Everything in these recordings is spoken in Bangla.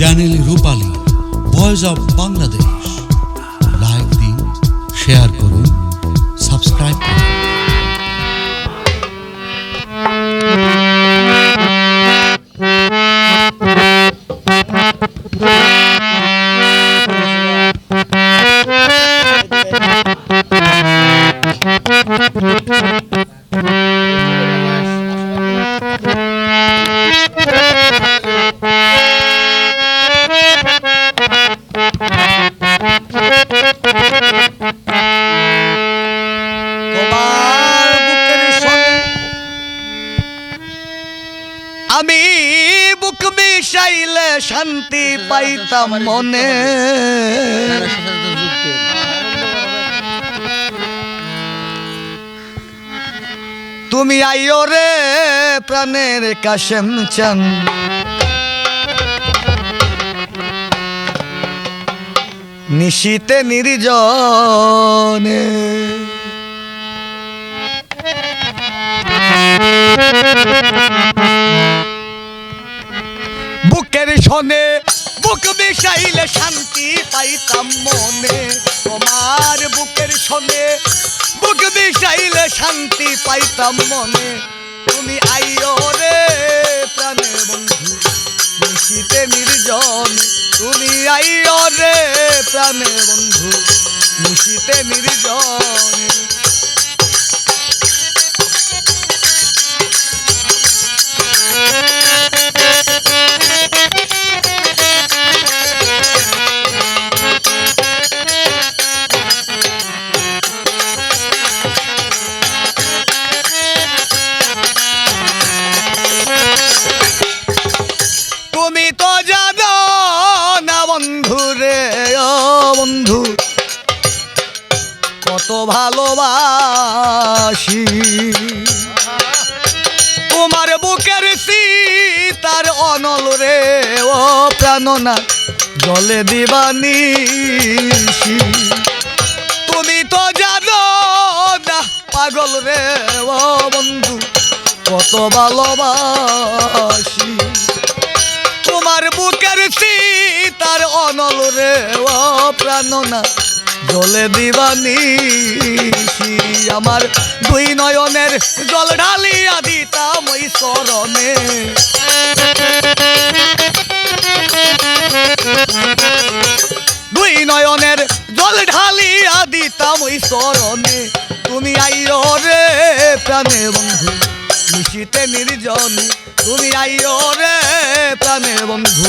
Channel Rupali voice of Bangladesh like দিন শেয়ার করুন সাবস্ক্রাইব করুন। মিশাইলে শান্তি পাইতাম মনে। তুমি আইও রে প্রাণের কাশেম চান। নিশীতে নির্জনে। বুকের শনে বুক মিশাইলে শান্তি পাইতাম মনে। তোমার বুকের শনে বুক মিশাইলে শান্তি পাইতাম মনে। তুমি আইও রে প্রাণের বন্ধু, নিশীতে নির্জন। তুমি আইও রে প্রাণের বন্ধু, নিশীতে নির্জনে। বন্ধু, কত ভালোবাসি। তোমার বুকের তার অনল রে, ও প্রাণনা জলে দিবানি তুমি তো জানো না, পাগল রে, ও বন্ধু, কত ভালোবাসি। অনল রে ও প্রাণনা, জলে দিবানি আমার দুই নয়নের জল ঢালিয়া দিতাম ওই চরণে দুই নয়নের জল ঢালিয়া দিতাম ওই চরণে তুমি আইও রে প্রাণে বন্ধু নিশীতে নির্জনে। তুমি আইও রে প্রাণে বন্ধু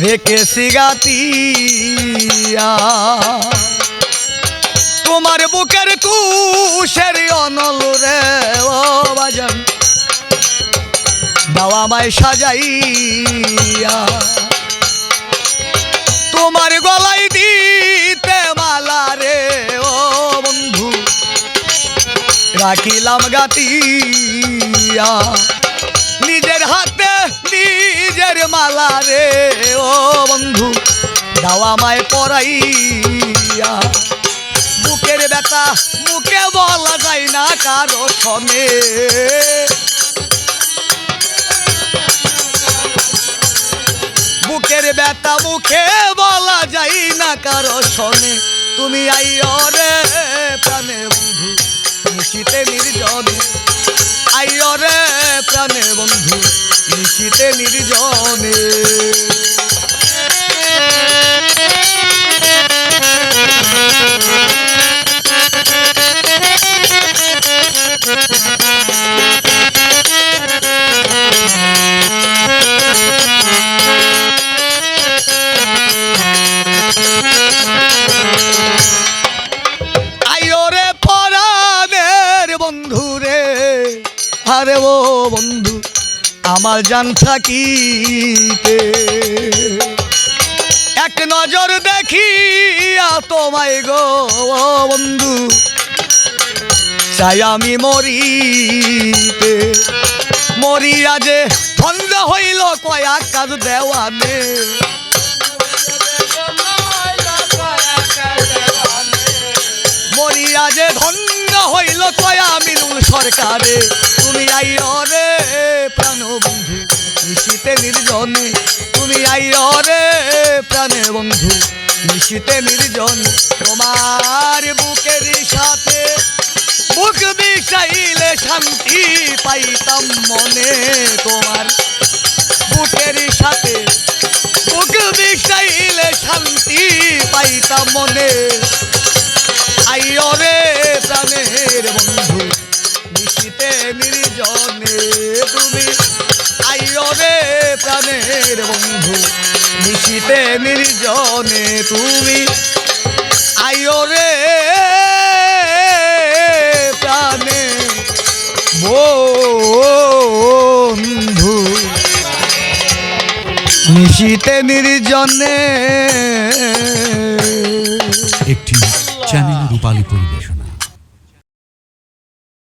রেখে সিগাতিয়া। তোমার বুকের তুষের অনল রে, ও বাজান। দাওয়া মায় সাজাইয়া। তোমার গলায় দিতে মালা রে, ও বন্ধু। রাখিলাম গাতিয়া। নিজের হাতে নিজের মালা রে, ও বন্ধু দাওয়া মায় পরাইয়া। বুকের ব্যথা মুখে বলা যায় না কারও সনে বুকের ব্যথা মুখে বলা যায় না কারও শোনে তুমি আইও রে প্রাণে বন্ধু নিশীতে নির্জন। আইরে প্রাণে বন্ধু নিশিতে নির্জনে। আইও রে ও বন্ধু, আমার জান থাকিতে। এক নজর দেখিয়া তোমায় গো বন্ধু, চাই আমি মরিতে। মরিয়া যে ধন্য হইল কয়া কাজ দেওয়ানে। মরিয়া যে ধন্য হইল কয়া মিনুল সরকারে। তুমি রে প্রাণ বন্ধু, নিশীতে নির্জনে। তুমি আইও রে প্রাণে বন্ধু, নিশীতে নির্জন। তোমার বুকের সাথে বুক বিষাইলে শান্তি পাইতাম মনে। তোমার বুকের সাথে বুক বিষাইলে শান্তি পাইতাম মনে। আইও রে প্রাণের বন্ধু নিশিতে নির্জনে তুমি। আইও রে প্রাণের বন্ধু, নিশিতে নির্জনে তুমি। আইও রে প্রাণে বন্ধু। নিশিতে নির্জনে একটি চ্যানেল রূপালী পরিবেশন